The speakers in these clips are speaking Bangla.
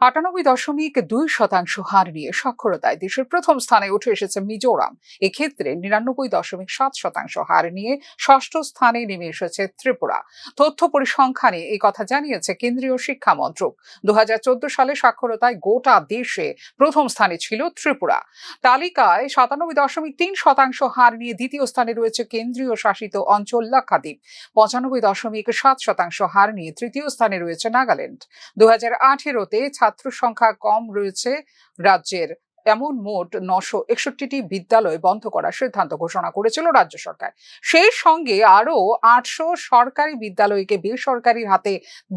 আটানব্বই দশমিক দুই শতাংশ হার নিয়ে সাক্ষরতায় দেশের প্রথম স্থানে উঠে এসেছে মিজোরাম। এক্ষেত্রে নিরানব্বই দশমিক সাত শতাংশ হার নিয়ে ষষ্ঠ স্থানে নেমে এসেছে ত্রিপুরা। তথ্য পরিসংখ্যানে এই কথা জানিয়েছে কেন্দ্রীয় শিক্ষা মন্ত্রক। দু সালে সাক্ষরতায় গোটা দেশে প্রথম স্থানে ছিল ত্রিপুরা। তালিকায় সাতানব্বই দশমিক তিন শতাংশ হার নিয়ে দ্বিতীয় স্থানে রয়েছে কেন্দ্রীয় শাসিত অঞ্চল লাক্ষাদ্বীপ। পঁচানব্বই দশমিক সাত শতাংশ হার নিয়ে তৃতীয় স্থানে রয়েছে নাগাল্যান্ড। দু হাজার আঠেরোতে ছাত্র সংখ্যা কম রয়েছে রাজ্যের। এমন মোট নশো একষট্টিটি বিদ্যালয় বন্ধ করার সিদ্ধান্ত ঘোষণা করেছিল রাজ্য সরকার। সেই সঙ্গে আরও আটশো সরকারি বিদ্যালয়কে বেসরকারির হাতে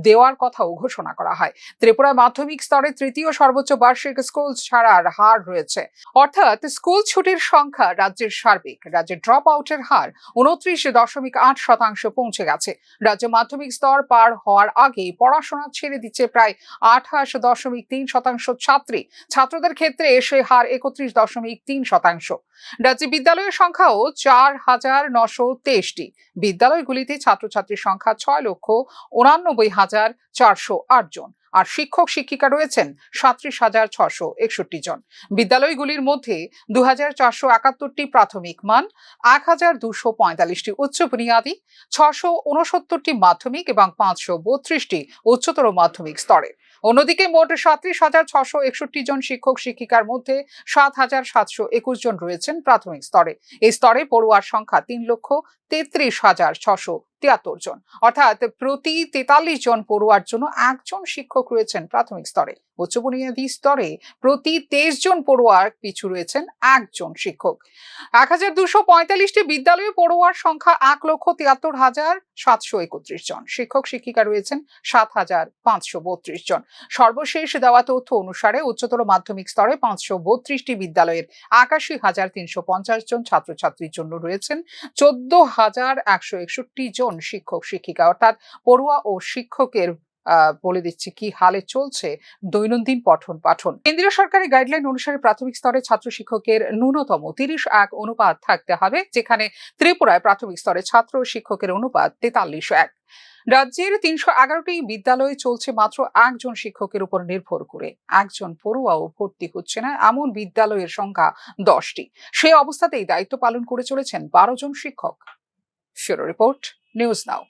দেওয়ার কথাও ঘোষণা করা হয়। ত্রিপুরা মাধ্যমিক স্তরে তৃতীয় সর্বোচ্চ বার্ষিক স্কুল ছাড়ার হার রয়েছে। অর্থাৎ স্কুল ছুটির সংখ্যা রাজ্যের সার্বিক, রাজ্যের ড্রপ আউটের হার উনত্রিশ দশমিক আট শতাংশ পৌঁছে গেছে। রাজ্য মাধ্যমিক স্তর পার হওয়ার আগেই পড়াশোনা ছেড়ে দিচ্ছে প্রায় আঠাশ দশমিক তিন শতাংশ ছাত্রী। ছাত্রদের ক্ষেত্রে এসে হার একত্রিশ দশমিক তিন শতাংশ। রাজ্যে বিদ্যালয়ের সংখ্যাও চার হাজার নশো তেইশটি। বিদ্যালয়গুলিতে ছাত্রছাত্রীর সংখ্যা ছয় লক্ষ উনানব্বই হাজার চারশো আট জন। আর শিক্ষক শিক্ষিকা রয়েছেন সাঁত্রিশ হাজার ছশো একষট্টি জন। বিদ্যালয়গুলির মধ্যে দু হাজার চারশো একাত্তরটি প্রাথমিক মান, এক হাজার দুশো পঁয়তাল্লিশটি উচ্চ বুনিয়াদী, ছশো উনসত্তরটি মাধ্যমিক এবং পাঁচশো বত্রিশটি উচ্চতর মাধ্যমিক স্তরে অন্যদিকে মোট সাঁত্রিশ হাজার ছশো একষট্টি জন শিক্ষক শিক্ষিকার মধ্যে সাত হাজার সাতশো একুশ জন রয়েছেন প্রাথমিক স্তরে। এই স্তরে পড়ুয়ার সংখ্যা তিন লক্ষ তেত্রিশ হাজার ছশো তিয়াত্তর জন। অর্থাৎ প্রতি তেতাল্লিশ জন পড়ুয়ার জন্য একজন শিক্ষক রয়েছেন প্রাথমিক স্তরে। উচ্চ বুনিয়াদী স্তরে প্রতি তেইশ জন পড়ুয়ার পিছু রয়েছেন একজন শিক্ষক। এক হাজার দুশো পঁয়তাল্লিশটি বিদ্যালয়ে পড়ুয়ার সংখ্যা এক লক্ষ তিয়াত্তর হাজার সাতশো একত্রিশ জন। শিক্ষক শিক্ষিকা রয়েছেন সাত হাজার পাঁচশো বত্রিশ জন। সর্বশেষ দেওয়া তথ্য অনুসারে উচ্চতর মাধ্যমিক স্তরে পাঁচশো বত্রিশটি বিদ্যালয়ের একাশি হাজার তিনশো পঞ্চাশ জন ছাত্রছাত্রীর জন্য রয়েছেন। চোদ্দ হাজার একশো একষট্টি জন শিক্ষক, শিক্ষিকা? অর্থাৎ পড়ুয়া ও শিক্ষকের বলে দিচ্ছি কি হালে চলছে দৈনন্দিন পঠন পাঠন। কেন্দ্রীয় সরকারের গাইডলাইন অনুসারে প্রাথমিক স্তরে ছাত্র শিক্ষকের ন্যূনতম তিরিশ এক অনুপাত থাকতে হবে, যেখানে ত্রিপুরায় প্রাথমিক স্তরে ছাত্র শিক্ষকের অনুপাত তেতাল্লিশ এক। রাজ্যের তিনশো এগারোটি বিদ্যালয়ে চলছে মাত্র একজন শিক্ষকের উপর নির্ভর করে। একজন পড়ুয়াও ভর্তি হচ্ছে না, এমন বিদ্যালয়ের সংখ্যা দশটি। সেই অবস্থাতেই দায়িত্ব পালন করে চলেছেন বারো জন শিক্ষক। Shiro Report, News Now.